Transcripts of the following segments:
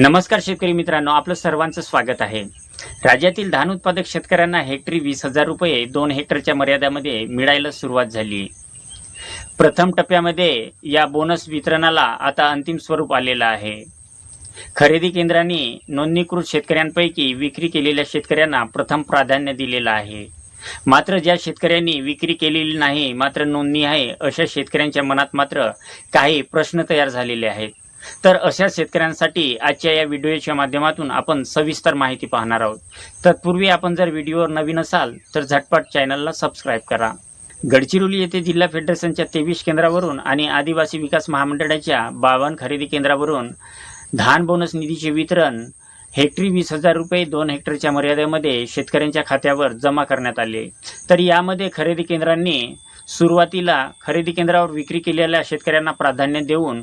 नमस्कार शेतकरी मित्रांनो आपलं सर्वांचं स्वागत आहे. राज्यातील धान उत्पादक शेतकऱ्यांना हेक्टरी वीस हजार रुपये दोन हेक्टरच्या मर्यादामध्ये मिळायला सुरुवात झाली. प्रथम टप्प्यामध्ये या बोनस वितरणाला आता अंतिम स्वरूप आलेलं आहे. खरेदी केंद्रांनी नोंदणीकृत शेतकऱ्यांपैकी विक्री केलेल्या शेतकऱ्यांना प्रथम प्राधान्य दिलेलं आहे. मात्र ज्या शेतकऱ्यांनी विक्री केलेली नाही मात्र नोंदणी आहे अशा शेतकऱ्यांच्या मनात मात्र काही प्रश्न तयार झालेले आहेत. तर अशा शेतकऱ्यांसाठी आजच्या या व्हिडिओच्या माध्यमातून आपण सविस्तर माहिती पाहणार आहोत. तत्पूर्वी आपण जर व्हिडिओवर नवीन असाल तर झटपट चॅनलला सबस्क्राईब करा. गडचिरोली येथे जिल्हा फेडरेशनच्या तेवीस केंद्रावरून आणि आदिवासी विकास महामंडळाच्या बावन्न खरेदी केंद्रावरून धान बोनस निधीचे वितरण हेक्टरी वीस हजार रुपये दोन हेक्टरच्या मर्यादेमध्ये शेतकऱ्यांच्या खात्यावर जमा करण्यात आले. तर यामध्ये खरेदी केंद्रांनी सुरुवातीला खरेदी केंद्रावर विक्री केलेल्या शेतकऱ्यांना प्राधान्य देऊन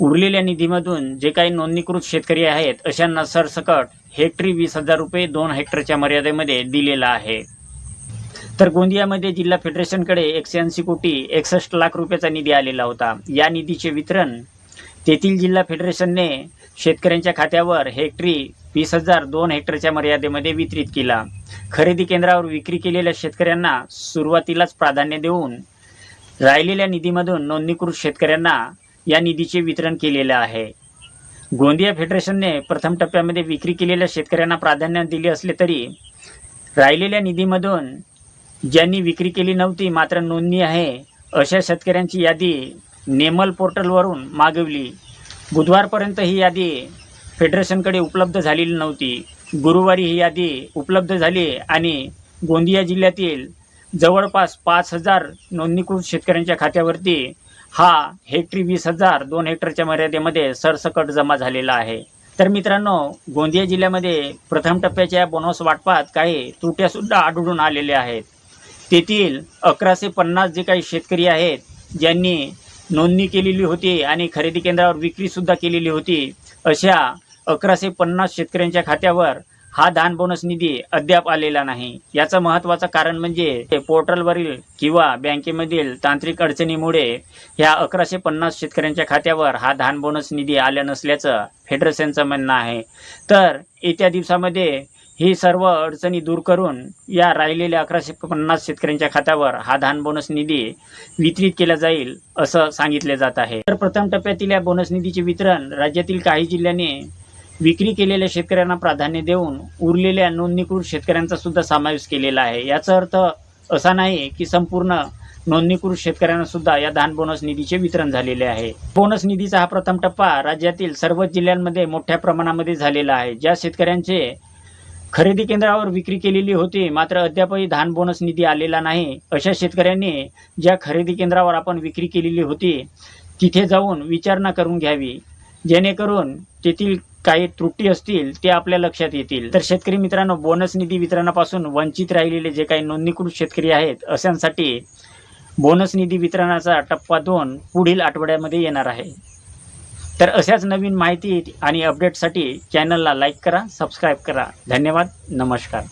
उरलेल्या निधीमधून जे काही नोंदणीकृत शेतकरी आहेत अशांना सरसकट हेक्टरी वीस हजार रुपये दोन हेक्टरच्या मर्यादेमध्ये दिलेला आहे. तर गोंदियामध्ये जिल्हा फेडरेशनकडे एकशे ऐंशी कोटी एकसष्ट लाख रुपयाचा निधी आलेला होता. या निधीचे वितरण तेथील जिल्हा फेडरेशनने शेतकऱ्यांच्या खात्यावर हेक्टरी वीस हजार दोन हेक्टरच्या मर्यादेमध्ये वितरित केला. खरेदी केंद्रावर विक्री केलेल्या शेतकऱ्यांना सुरुवातीलाच प्राधान्य देऊन राहिलेल्या निधीमधून नोंदणीकृत शेतकऱ्यांना या निधीचे वितरण केलेले आहे. गोंदिया फेडरेशनने प्रथम टप्प्यामध्ये विक्री केलेल्या शेतकऱ्यांना प्राधान्य दिले असले तरी राहिलेल्या निधीमधून ज्यांनी विक्री केली नव्हती मात्र नोंदणी आहे अशा शेतकऱ्यांची यादी नेमल पोर्टलवरून मागवली. बुधवारपर्यंत ही यादी फेडरेशनकडे उपलब्ध झालेली नव्हती. गुरुवारी ही यादी उपलब्ध झाली आणि गोंदिया जिल्ह्यातील जवळपास पाच हजार नोंदणीकृत शेतकऱ्यांच्या खात्यावरती हा हेक्टरी वीस हजार दोन हेक्टरच्या मर्यादेमध्ये सरसकट जमा झालेला आहे. तर मित्रांनो गोंदिया जिल्ह्यामध्ये प्रथम टप्प्याच्या बोनस वाटपात काही त्रुट्यासुद्धा आढळून आलेल्या आहेत. तेथील अकराशे पन्नास जे काही शेतकरी आहेत ज्यांनी नोंदणी केलेली होती आणि खरेदी केंद्रावर विक्रीसुद्धा केलेली होती अशा अकराशे पन्नास शेतकऱ्यांच्या खात्यावर हा धान बोनस निधी अद्याप आलेला नाही. याचं महत्वाचं कारण म्हणजे ते पोर्टलवरील किंवा बँकेमधील तांत्रिक अडचणीमुळे ह्या अकराशे पन्नास शेतकऱ्यांच्या खात्यावर हा धान बोनस निधी आला नसल्याचं फेडरेशनचं म्हणणं आहे. तर येत्या दिवसामध्ये ही सर्व अडचणी दूर करून या राहिलेल्या अकराशे पन्नास शेतकऱ्यांच्या खात्यावर हा धान बोनस निधी वितरित केला जाईल असं सांगितले जात आहे. तर प्रथम टप्प्यातील या बोनस निधीचे वितरण राज्यातील काही जिल्ह्यांनी विक्री केलेल्या शेतकऱ्यांना प्राधान्य देऊन उरलेल्या नोंदणीकृत शेतकऱ्यांचा सुद्धा समावेश केलेला आहे. याचा अर्थ असा नाही की संपूर्ण नोंदणीकृत शेतकऱ्यांना सुद्धा या धान बोनस निधीचे वितरण झालेले आहे. बोनस निधीचा हा प्रथम टप्पा राज्यातील सर्वच जिल्ह्यांमध्ये मोठ्या प्रमाणामध्ये झालेला आहे. ज्या शेतकऱ्यांचे खरेदी केंद्रावर विक्री केलेली होती मात्र अद्यापही धान बोनस निधी आलेला नाही. अशा शेतकऱ्यांनी ज्या खरेदी केंद्रावर आपण विक्री केलेली होती तिथे जाऊन विचारणा करून घ्यावी. जेणेकरून तेथील काही त्रुटी असतील ते आपल्या लक्षात येतील. तर शेतकरी मित्रांनो बोनस निधी वितरणापासून वंचित राहिलेले जे काही नोंदणीकृत शेतकरी आहेत अशांसाठी बोनस निधी वितरणाचा टप्पा दोन पुढील आठवड्यामध्ये येणार आहे. तर अशाच नवीन माहिती आणि अपडेटसाठी चॅनलला लाईक करा सबस्क्राईब करा. धन्यवाद नमस्कार.